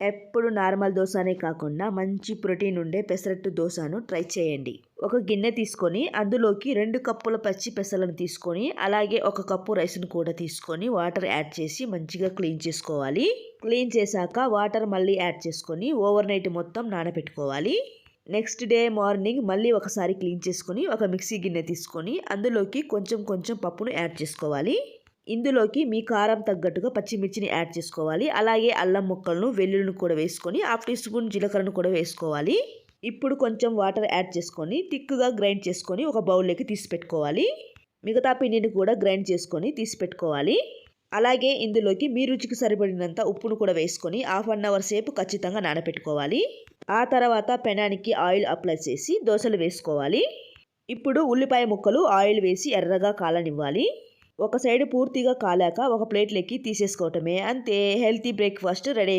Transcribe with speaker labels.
Speaker 1: ఎప్పుడు నార్మల్ దోశనే కాకుండా మంచి ప్రోటీన్ ఉండే పెసరట్టు దోశను ట్రై చేయండి. ఒక గిన్నె తీసుకొని అందులోకి రెండు కప్పుల పచ్చి పెసలను తీసుకొని అలాగే ఒక కప్పు రైస్ను కూడా తీసుకొని వాటర్ యాడ్ చేసి మంచిగా క్లీన్ చేసుకోవాలి. క్లీన్ చేశాక వాటర్ మళ్ళీ యాడ్ చేసుకొని ఓవర్ నైట్ మొత్తం నానబెట్టుకోవాలి. నెక్స్ట్ డే మార్నింగ్ మళ్ళీ ఒకసారి క్లీన్ చేసుకొని ఒక మిక్సీ గిన్నె తీసుకొని అందులోకి కొంచెం కొంచెం పప్పును యాడ్ చేసుకోవాలి. ఇందులోకి మీ కారం తగ్గట్టుగా పచ్చిమిర్చిని యాడ్ చేసుకోవాలి. అలాగే అల్లం ముక్కలను వెల్లుల్లిని కూడా వేసుకొని హాఫ్ టీ స్పూన్ జీలకర్రను కూడా వేసుకోవాలి. ఇప్పుడు కొంచెం వాటర్ యాడ్ చేసుకొని థిక్గా గ్రైండ్ చేసుకొని ఒక బౌల్లోకి తీసి పెట్టుకోవాలి. మిగతా పిండిని కూడా గ్రైండ్ చేసుకొని తీసి పెట్టుకోవాలి. అలాగే ఇందులోకి మీ రుచికి సరిపడినంత ఉప్పును కూడా వేసుకొని హాఫ్ అన్ అవర్ సేపు ఖచ్చితంగా నానబెట్టుకోవాలి. ఆ తర్వాత పెనానికి ఆయిల్ అప్లై చేసి దోశలు వేసుకోవాలి. ఇప్పుడు ఉల్లిపాయ ముక్కలు ఆయిల్ వేసి ఎర్రగా కాలనివ్వాలి. ఒక సైడ్ పూర్తిగా కాలాక ఒక ప్లేట్లోకి తీసేసుకోవటమే అంతే హెల్తీ బ్రేక్ఫాస్ట్ రెడీ